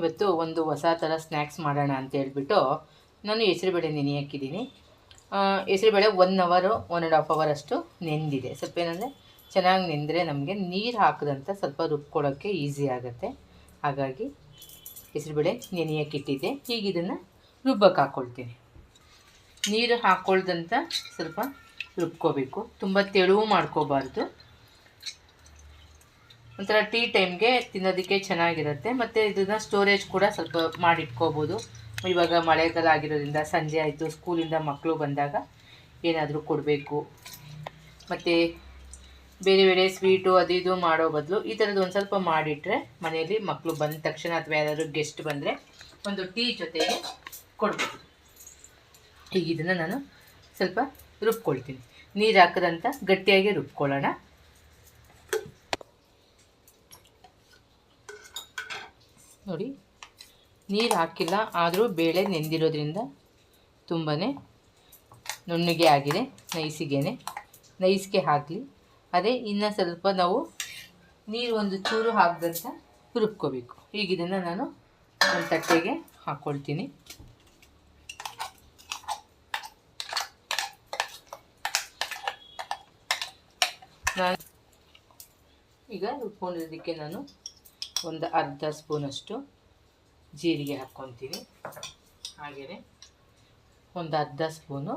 ಇವತ್ತು ಒಂದು ಹೊಸ ಥರ ಸ್ನ್ಯಾಕ್ಸ್ ಮಾಡೋಣ ಅಂತ ಹೇಳ್ಬಿಟ್ಟು ನಾನು ಹೆಸರುಬೇಳೆ ನೆನೆ ಹಾಕಿದ್ದೀನಿ. ಹೆಸರುಬೇಳೆ ಒನ್ ಅವರು ಒನ್ ಆ್ಯಂಡ್ ಹಾಫ್ ಅವರ್ ಅಷ್ಟು ನೆಂದಿದೆ. ಸ್ವಲ್ಪ ಏನಂದರೆ ಚೆನ್ನಾಗಿ ನೆಂದರೆ ನಮಗೆ ನೀರು ಹಾಕಿದಂಥ ಸ್ವಲ್ಪ ರುಬ್ಕೊಳ್ಳೋಕ್ಕೆ ಈಸಿ ಆಗುತ್ತೆ. ಹಾಗಾಗಿ ಹೆಸರುಬೇಳೆ ನೆನೆಯಕ್ಕೆ ಇಟ್ಟಿದ್ದೆ ಈಗ ಇದನ್ನು ರುಬ್ಬಕ್ಕೆ ಹಾಕ್ಕೊಳ್ತೀನಿ ನೀರು ಹಾಕ್ಕೊಳ್ದಂಥ ಸ್ವಲ್ಪ ರುಬ್ಕೋಬೇಕು. ತುಂಬ ತೆಳುವು ಮಾಡ್ಕೋಬಾರ್ದು. ಒಂಥರ ಟೀ ಟೈಮ್ಗೆ ತಿನ್ನೋದಕ್ಕೆ ಚೆನ್ನಾಗಿರುತ್ತೆ. ಮತ್ತು ಇದನ್ನು ಸ್ಟೋರೇಜ್ ಕೂಡ ಸ್ವಲ್ಪ ಮಾಡಿಟ್ಕೋಬೋದು. ಇವಾಗ ಮಳೆಗಾಲ ಆಗಿರೋದ್ರಿಂದ ಸಂಜೆ ಆಯಿತು ಸ್ಕೂಲಿಂದ ಮಕ್ಕಳು ಬಂದಾಗ ಏನಾದರೂ ಕೊಡಬೇಕು. ಮತ್ತು ಬೇರೆ ಬೇರೆ ಸ್ವೀಟು ಅದು ಇದು ಮಾಡೋ ಬದಲು ಈ ಥರದ್ದು ಒಂದು ಸ್ವಲ್ಪ ಮಾಡಿಟ್ರೆ ಮನೆಯಲ್ಲಿ ಮಕ್ಕಳು ಬಂದ ತಕ್ಷಣ ಅಥವಾ ಯಾರಾದರೂ ಗೆಸ್ಟ್ ಬಂದರೆ ಒಂದು ಟೀ ಜೊತೆಗೆ ಕೊಡ್ಬೋದು. ಈಗ ಇದನ್ನು ನಾನು ಸ್ವಲ್ಪ ರುಬ್ಕೊಳ್ತೀನಿ. ನೀರು ಹಾಕದಂತ ಗಟ್ಟಿಯಾಗಿ ರುಬ್ಕೊಳ್ಳೋಣ. ನೋಡಿ. ನೀರು ಹಾಕಿಲ್ಲ, ಆದರೂ ಬೇಳೆ ನೆಂದಿರೋದ್ರಿಂದ ತುಂಬಾ ನುಣ್ಣಗೆ ಆಗಿದೆ, ನೈಸಿಗೆನೆ. ನೈಸಿಗೆ ಹಾಕಲಿ. ಅದೇ ಇನ್ನು ಸ್ವಲ್ಪ ನಾವು ನೀರು ಒಂದು ಚೂರು ಹಾಕಿದಂತ ರುಬ್ಕೋಬೇಕು ಈಗ ಇದನ್ನು ನಾನು ಒಂದು ತಟ್ಟೆಗೆ ಹಾಕ್ಕೊಳ್ತೀನಿ ನಾನು ಈಗ ರುಬ್ಕೊಂಡಿರೋದಕ್ಕೆ ನಾನು ಒಂದು ಅರ್ಧ ಸ್ಪೂನಷ್ಟು ಜೀರಿಗೆ ಹಾಕ್ಕೊತೀನಿ ಹಾಗೆಯೇ ಒಂದು ಅರ್ಧ ಸ್ಪೂನು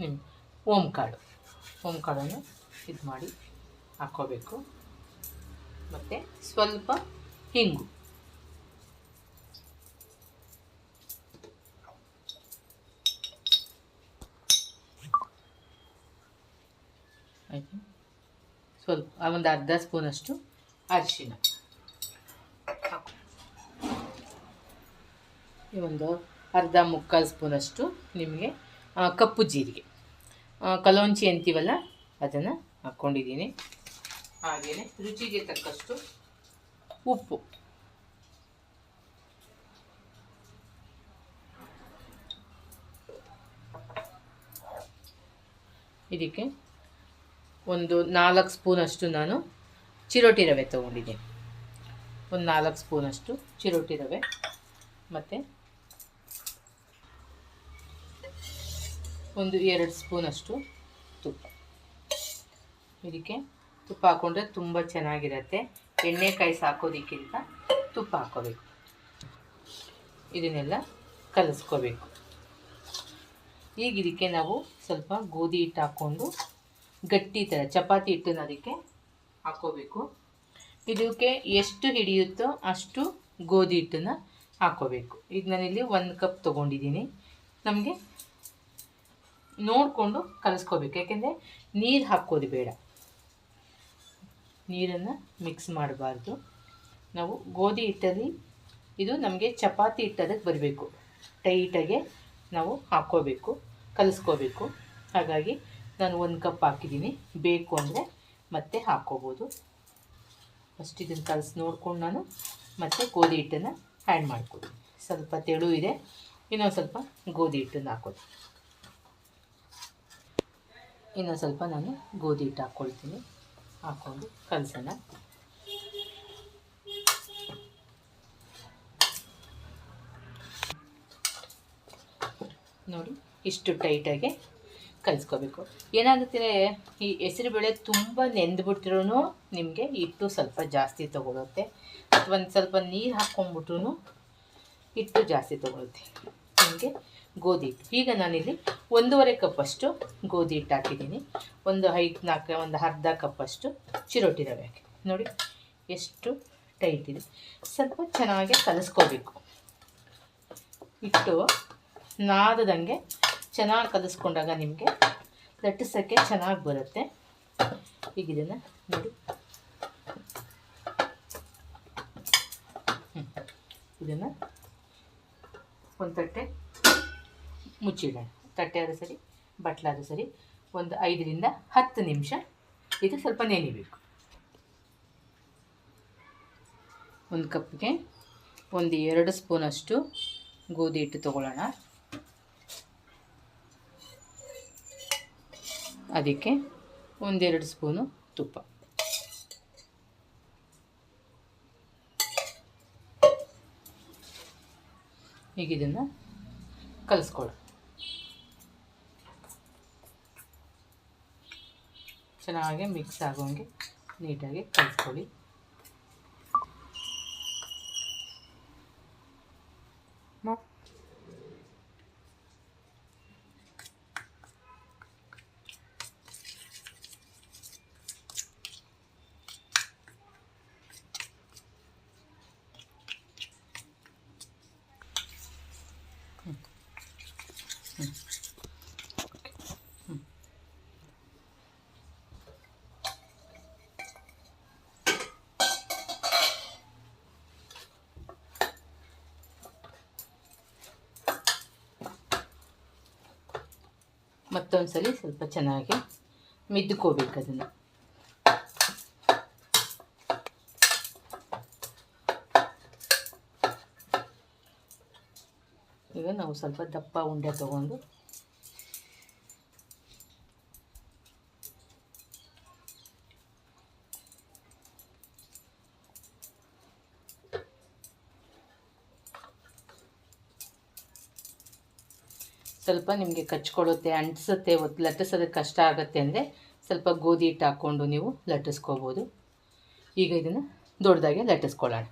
ನಿಮ್ಮ ಓಮ್ ಕಾಳು ಓಮ್ ಕಾಳನ್ನು ಇದು ಮಾಡಿ ಹಾಕ್ಕೋಬೇಕು. ಮತ್ತು ಸ್ವಲ್ಪ ಹಿಂಗು. ಸ್ವಲ್ಪ ಒಂದು ಅರ್ಧ ಸ್ಪೂನಷ್ಟು ಅರಿಶಿನ ಈ ಒಂದು ಅರ್ಧ ಮುಕ್ಕಾಲು ಸ್ಪೂನಷ್ಟು ನಿಮಗೆ ಕಪ್ಪು ಜೀರಿಗೆ. ಕಲೋಂಚಿ ಅಂತೀವಲ್ಲ, ಅದನ್ನು ಹಾಕ್ಕೊಂಡಿದ್ದೀನಿ. ಹಾಗೆಯೇ ರುಚಿಗೆ ತಕ್ಕಷ್ಟು ಉಪ್ಪು. ಇದಕ್ಕೆ ಒಂದು ನಾಲ್ಕು ಸ್ಪೂನಷ್ಟು ನಾನು ಚಿರೋಟಿ ರವೆ ತೊಗೊಂಡಿದ್ದೀನಿ. ಒಂದು ನಾಲ್ಕು ಸ್ಪೂನಷ್ಟು ಚಿರೋಟಿ ರವೆ, ಮತ್ತು ಒಂದು ಎರಡು ಸ್ಪೂನಷ್ಟು ತುಪ್ಪ. ಇದಕ್ಕೆ ತುಪ್ಪ ಹಾಕ್ಕೊಂಡ್ರೆ ತುಂಬ ಚೆನ್ನಾಗಿರುತ್ತೆ. ಎಣ್ಣೆಕಾಯಿ ಸಾಕೋದಕ್ಕಿಂತ ತುಪ್ಪ ಹಾಕೋಬೇಕು. ಇದನ್ನೆಲ್ಲ ಕಲಸ್ಕೋಬೇಕು. ಈಗ ಇದಕ್ಕೆ ನಾವು ಸ್ವಲ್ಪ ಗೋಧಿ ಹಿಟ್ಟು ಹಾಕ್ಕೊಂಡು ಗಟ್ಟಿ ಥರ ಚಪಾತಿ ಹಿಟ್ಟನ್ನು ಅದಕ್ಕೆ ಹಾಕ್ಕೋಬೇಕು ಇದಕ್ಕೆ ಎಷ್ಟು ಹಿಡಿಯುತ್ತೋ ಅಷ್ಟು ಗೋಧಿ ಹಿಟ್ಟನ್ನು ಹಾಕ್ಕೋಬೇಕು ಈಗ ನಾನಿಲ್ಲಿ ಒಂದು ಕಪ್ ತೊಗೊಂಡಿದ್ದೀನಿ. ನಮಗೆ ನೋಡಿಕೊಂಡು ಕಲಿಸ್ಕೋಬೇಕು. ಯಾಕೆಂದರೆ ನೀರು ಹಾಕೋದು ಬೇಡ. ನೀರನ್ನು ಮಿಕ್ಸ್ ಮಾಡಬಾರ್ದು. ನಾವು ಗೋಧಿ ಹಿಟ್ಟಲ್ಲಿ ಇದು ನಮಗೆ ಚಪಾತಿ ಹಿಟ್ಟದಕ್ಕೆ ಬರಬೇಕು. ಟೈಟಾಗೆ ನಾವು ಹಾಕ್ಕೋಬೇಕು, ಕಲಿಸ್ಕೋಬೇಕು. ಹಾಗಾಗಿ ನಾನು ಒಂದು ಕಪ್ ಹಾಕಿದ್ದೀನಿ. ಬೇಕು ಅಂದರೆ ಮತ್ತೆ ಹಾಕ್ಕೋಬೋದು. ಫಸ್ಟ್ ಇದನ್ನು ಕಲಸಿ ನೋಡ್ಕೊಂಡು ನಾನು ಮತ್ತೆ ಗೋಧಿ ಹಿಟ್ಟನ್ನು ಆ್ಯಡ್ ಮಾಡ್ಕೊತೀನಿ. ಸ್ವಲ್ಪ ತೆಳು ಇದೆ, ಇನ್ನೊಂದು ಸ್ವಲ್ಪ ಗೋಧಿ ಹಿಟ್ಟನ್ನು ಹಾಕೋದು ಇನ್ನೊಂದು ಸ್ವಲ್ಪ ನಾನು ಗೋಧಿ ಹಿಟ್ಟು ಹಾಕ್ಕೊಳ್ತೀನಿ. ಹಾಕ್ಕೊಂಡು ಕಲಸೋಣ. ನೋಡಿ, ಇಷ್ಟು ಟೈಟಾಗಿ ಕಲಿಸ್ಕೋಬೇಕು. ಏನಾಗುತ್ತೆ ಈ ಹೆಸರುಬೇಳೆ ತುಂಬ ನೆಂದ್ಬಿಟ್ರೂ ನಿಮಗೆ ಹಿಟ್ಟು ಸ್ವಲ್ಪ ಜಾಸ್ತಿ ತೊಗೊಳುತ್ತೆ. ಒಂದು ಸ್ವಲ್ಪ ನೀರು ಹಾಕ್ಕೊಂಬಿಟ್ರು ಹಿಟ್ಟು ಜಾಸ್ತಿ ತೊಗೊಳುತ್ತೆ. ನಿಮಗೆ ಗೋಧಿ ಹಿಟ್ಟು. ಈಗ ನಾನಿಲ್ಲಿ ಒಂದೂವರೆ ಕಪ್ಪಷ್ಟು ಗೋಧಿ ಹಿಟ್ಟು ಹಾಕಿದ್ದೀನಿ. ಒಂದು ಐದು ನಾಲ್ಕು, ಒಂದು ಅರ್ಧ ಕಪ್ಪಷ್ಟು ಚಿರೋಟಿ ರವೆ ಹಾಕಿ. ನೋಡಿ, ಎಷ್ಟು ಟೈಟ್ ಇದೆ. ಸ್ವಲ್ಪ ಚೆನ್ನಾಗಿ ಕಲಿಸ್ಕೋಬೇಕು. ಹಿಟ್ಟು ನಾದದಂಗೆ ಚೆನ್ನಾಗಿ ಕಲಿಸ್ಕೊಂಡಾಗ ನಿಮಗೆ ಲಟ್ಟಿಸೋಕ್ಕೆ ಚೆನ್ನಾಗಿ ಬರುತ್ತೆ. ಈಗ ಇದನ್ನು ನೋಡಿ. ಇದನ್ನು ಒಂದು ತಟ್ಟೆ ಮುಚ್ಚಿಡೋಣ ತಟ್ಟೆ ಆದರೂ ಸರಿ ಬಟ್ಲಾದರೂ ಸರಿ, ಒಂದು ಐದರಿಂದ ಹತ್ತು ನಿಮಿಷ ಇದು ಸ್ವಲ್ಪ ನೆನಿಬೇಕು. ಒಂದು ಕಪ್ಗೆ ಒಂದು ಎರಡು ಸ್ಪೂನಷ್ಟು ಗೋಧಿ ಹಿಟ್ಟು ತೊಗೊಳ್ಳೋಣ. ಅದಕ್ಕೆ ಒಂದೆರಡು ಸ್ಪೂನು ತುಪ್ಪ. ಈಗ ಇದನ್ನು ಕಲಿಸ್ಕೊಳ್ಳಿ ಚೆನ್ನಾಗಿ ಮಿಕ್ಸ್ ಆಗೋಂಗೆ ನೀಟಾಗಿ ಕಲಿಸ್ಕೊಳ್ಳಿ ಮತ್ತೊಂದ್ಸಲಿ ಸ್ವಲ್ಪ ಚೆನ್ನಾಗಿ ಮಿದ್ಕೋಬೇಕು ಅದನ್ನು. ಈಗ ನಾವು ಸ್ವಲ್ಪ ದಪ್ಪ ಉಂಡೆ ತಗೊಂಡು ಸ್ವಲ್ಪ ನಿಮಗೆ ಕಚ್ಕೊಳ್ಳುತ್ತೆ ಅಂಟಿಸುತ್ತೆ ಲಟ್ಟಿಸೋದಕ್ಕೆ ಕಷ್ಟ ಆಗುತ್ತೆ ಅಂದರೆ ಸ್ವಲ್ಪ ಗೋಧಿ ಹಿಟ್ಟು ಹಾಕ್ಕೊಂಡು ನೀವು ಲಟ್ಟಿಸ್ಕೋಬೋದು. ಈಗ ಇದನ್ನು ದೊಡ್ಡದಾಗೆ ಲಟ್ಟಿಸ್ಕೊಳ್ಳೋಣ.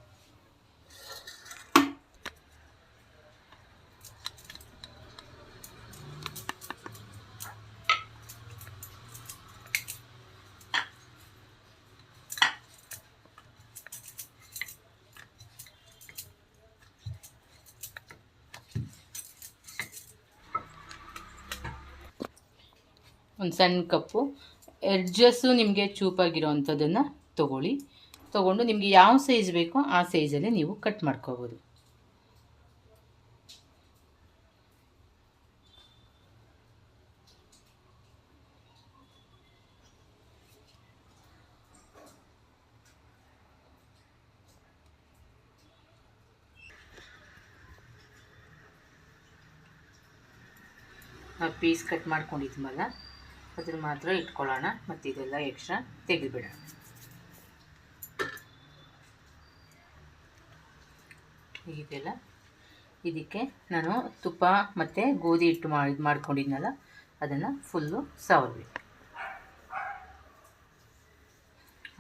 ಒಂದು ಸಣ್ಣ ಕಪ್ಪು. ಎಡ್ಜಸ್ಸು ನಿಮಗೆ ಚೂಪಾಗಿರೋ ಅಂಥದ್ದನ್ನು ತೊಗೊಳ್ಳಿ. ತೊಗೊಂಡು ನಿಮಗೆ ಯಾವ ಸೈಜ್ ಬೇಕೋ ಆ ಸೈಜಲ್ಲಿ ನೀವು ಕಟ್ ಮಾಡ್ಕೋಬೋದು. ನಾವು ಪೀಸ್ ಕಟ್ ಮಾಡ್ಕೊಂಡಿದ್ಮಲ್ಲ ಅದನ್ನು ಮಾತ್ರ ಇಟ್ಕೊಳ್ಳೋಣ, ಮತ್ತು ಇದೆಲ್ಲ ಎಕ್ಸ್ಟ್ರಾ ತೆಗೆದುಬಿಡೋಣ. ಇದೆಲ್ಲ ಇದಕ್ಕೆ ನಾನು ತುಪ್ಪ ಮತ್ತು ಗೋಧಿ ಹಿಟ್ಟು ಮಾಡಿ ಮಾಡ್ಕೊಂಡಿದ್ನಲ್ಲ, ಅದನ್ನು ಫುಲ್ಲು ಸವರಬೇಕು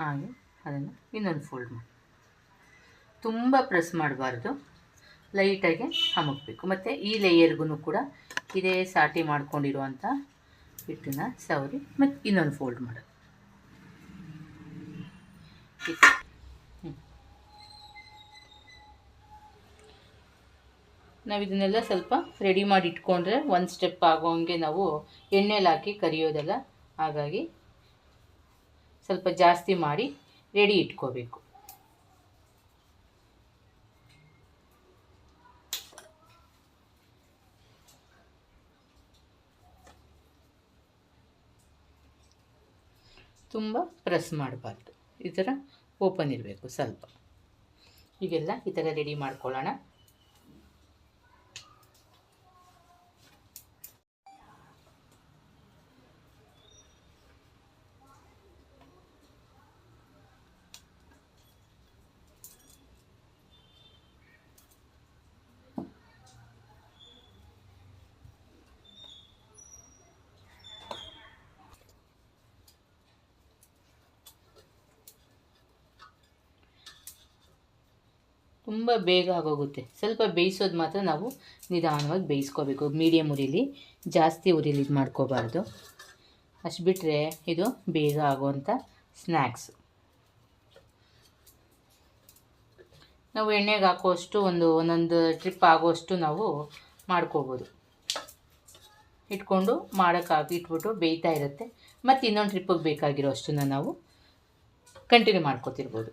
ಹಾಗೆ ಅದನ್ನು ಇನ್ನೊಂದು ಫೋಲ್ಡ್ ಮಾಡಿ. ತುಂಬ ಪ್ರೆಸ್ ಮಾಡಬಾರ್ದು ಲೈಟಾಗಿ ಅಮುಕ್ಬೇಕು. ಮತ್ತು ಈ ಲೇಯರ್ಗೂ ಕೂಡ ಇದೇ ಸಾಟಿ ಮಾಡ್ಕೊಂಡಿರುವಂಥ ಹಿಟ್ಟನ್ನ ಸವರಿ ಮತ್ತು ಇನ್ನೊಂದು ಫೋಲ್ಡ್ ಮಾಡೋದು. ನಾವು ಇದನ್ನೆಲ್ಲ ಸ್ವಲ್ಪ ರೆಡಿ ಮಾಡಿ ಇಟ್ಕೊಂಡ್ರೆ ಒಂದು ಸ್ಟೆಪ್ ಆಗೋಂಗೆ ನಾವು ಎಣ್ಣೆಲಿ ಹಾಕಿ ಕರಿಯೋದಲ್ಲ ಹಾಗಾಗಿ ಸ್ವಲ್ಪ ಜಾಸ್ತಿ ಮಾಡಿ ರೆಡಿ ಇಟ್ಕೋಬೇಕು ತುಂಬ ಪ್ರೆಸ್ ಮಾಡಬಾರ್ದು. ಈ ಥರ ಓಪನ್ ಇರಬೇಕು ಸ್ವಲ್ಪ. ಈಗೆಲ್ಲ ಈ ಥರ ರೆಡಿ ಮಾಡ್ಕೊಳ್ಳೋಣ. ತುಂಬ ಬೇಗ ಆಗೋಗುತ್ತೆ. ಸ್ವಲ್ಪ ಬೇಯಿಸೋದು ಮಾತ್ರ ನಾವು ನಿಧಾನವಾಗಿ ಬೇಯಿಸ್ಕೋಬೇಕು. ಮೀಡಿಯಮ್ ಉರಿಲಿ, ಜಾಸ್ತಿ ಉರಿಲಿ ಇದು ಮಾಡ್ಕೋಬಾರ್ದು. ಅಷ್ಟು ಬಿಟ್ಟರೆ ಇದು ಬೇಗ ಆಗುವಂಥ ಸ್ನ್ಯಾಕ್ಸ್ ನಾವು ಎಣ್ಣೆಗೆ ಹಾಕುವಷ್ಟು ಒಂದು ಒಂದೊಂದು ಟ್ರಿಪ್ ಆಗುವಷ್ಟು ನಾವು ಮಾಡ್ಕೋಬೋದು. ಇಟ್ಕೊಂಡು ಮಾಡೋಕ್ಕಾಗಿ ಇಟ್ಬಿಟ್ಟು ಬೇಯ್ತಾ ಇರುತ್ತೆ. ಮತ್ತು ಇನ್ನೊಂದು ಟ್ರಿಪ್ಪಿಗೆ ಬೇಕಾಗಿರೋ ಅಷ್ಟನ್ನು ನಾವು ಕಂಟಿನ್ಯೂ ಮಾಡ್ಕೋತಿರ್ಬೋದು.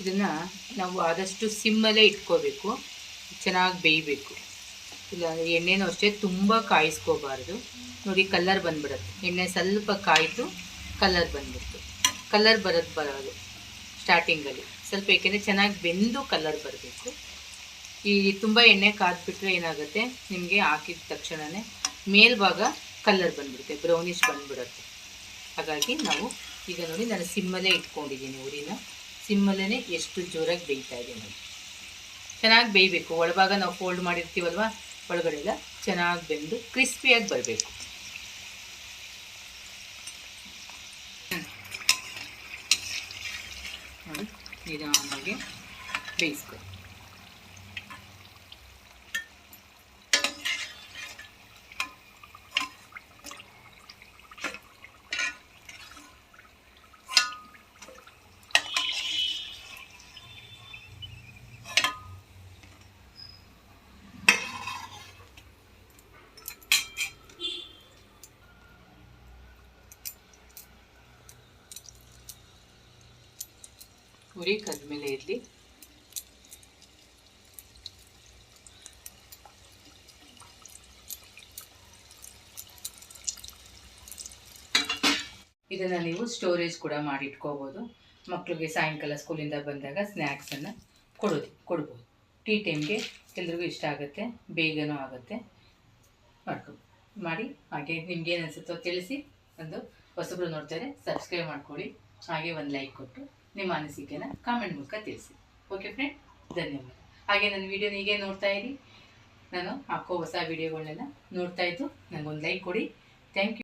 ಇದನ್ನು ನಾವು ಆದಷ್ಟು ಸಿಮ್ಮಲ್ಲೇ ಇಟ್ಕೋಬೇಕು. ಚೆನ್ನಾಗಿ ಬೇಯಬೇಕು. ಇಲ್ಲ, ಎಣ್ಣೆನೂ ಅಷ್ಟೇ ತುಂಬ ಕಾಯಿಸ್ಕೋಬಾರ್ದು. ನೋಡಿ, ಕಲರ್ ಬಂದ್ಬಿಡುತ್ತೆ. ಎಣ್ಣೆ ಸ್ವಲ್ಪ ಕಾಯಿತು ಕಲರ್ ಬಂದ್ಬಿಡ್ತು. ಕಲರ್ ಬರೋದು ಬರೋದು ಸ್ಟಾರ್ಟಿಂಗಲ್ಲಿ. ಸ್ವಲ್ಪ ಏಕೆಂದರೆ ಚೆನ್ನಾಗಿ ಬೆಂದು ಕಲರ್ ಬರಬೇಕು. ಈ ತುಂಬ ಎಣ್ಣೆ ಕಾದ್ಬಿಟ್ರೆ ಏನಾಗುತ್ತೆ? ನಿಮಗೆ ಹಾಕಿದ ತಕ್ಷಣವೇ ಮೇಲ್ಭಾಗ ಕಲರ್ ಬಂದ್ಬಿಡುತ್ತೆ ಬ್ರೌನಿಷ್ ಬಂದ್ಬಿಡುತ್ತೆ. ಹಾಗಾಗಿ ನಾವು ಈಗ ನೋಡಿ, ನಾನು ಸಿಮ್ಮಲ್ಲೇ ಇಟ್ಕೊಂಡಿದ್ದೀನಿ ಉರಿನ. ಸಿಮ್ಮಲ್ಲೇ ಎಷ್ಟು ಜೋರಾಗಿ ಬೇಯ್ತಾ ಇದೆ ನೋಡಿ. ಚೆನ್ನಾಗಿ ಬೇಯಬೇಕು. ಒಳಭಾಗ ನಾವು ಫೋಲ್ಡ್ ಮಾಡಿರ್ತೀವಲ್ವ? ಒಳಗಡೆ ಎಲ್ಲ ಚೆನ್ನಾಗಿ ಬೆಂದು ಕ್ರಿಸ್ಪಿಯಾಗಿ ಬರಬೇಕು. ನೋಡಿ, ನಿಧಾನವಾಗಿ ಬೇಯಿಸ್ಕೊ ಉರಿ ಕದ್ಮೇಲೆ ಇರಲಿ ಇದನ್ನು ನೀವು ಸ್ಟೋರೇಜ್ ಕೂಡ ಮಾಡಿ ಇಟ್ಕೋಬೋದು ಮಕ್ಕಳಿಗೆ ಸಾಯಂಕಾಲ ಸ್ಕೂಲಿಂದ ಬಂದಾಗ ಸ್ನ್ಯಾಕ್ಸನ್ನು ಕೊಡೋದು, ಕೊಡ್ಬೋದು. ಟೀ ಟೈಮ್ಗೆ ಎಲ್ರಿಗೂ ಇಷ್ಟ ಆಗುತ್ತೆ, ಬೇಗನೂ ಆಗುತ್ತೆ. ಮಾಡ್ಕೊ, ಮಾಡಿ, ಹಾಗೆ ನಿಮ್ಗೆ ಏನು ಅನಿಸುತ್ತೋ ತಿಳಿಸಿ, ಒಂದು ಹೊಸಬ್ರು ನೋಡ್ತಾರೆ ಸಬ್ಸ್ಕ್ರೈಬ್ ಮಾಡ್ಕೊಳ್ಳಿ. ಹಾಗೆ ಒಂದು ಲೈಕ್ ಕೊಟ್ಟು. ನಿಮ್ಮ ಅನಿಸಿಕೆನ ಕಾಮೆಂಟ್ ಮೂಲಕ ತಿಳಿಸಿ. ಓಕೆ ಫ್ರೆಂಡ್ ಧನ್ಯವಾದ. ಹಾಗೆ ನನ್ನ ವಿಡಿಯೋನ ಹೀಗೆ ನೋಡ್ತಾ ಇರಿ. ನಾನು ಹಾಕೋ ಹೊಸ ವಿಡಿಯೋಗಳನ್ನೆಲ್ಲ ನೋಡ್ತಾ ಇದ್ದು ನನಗೊಂದು ಲೈಕ್ ಕೊಡಿ. Thank you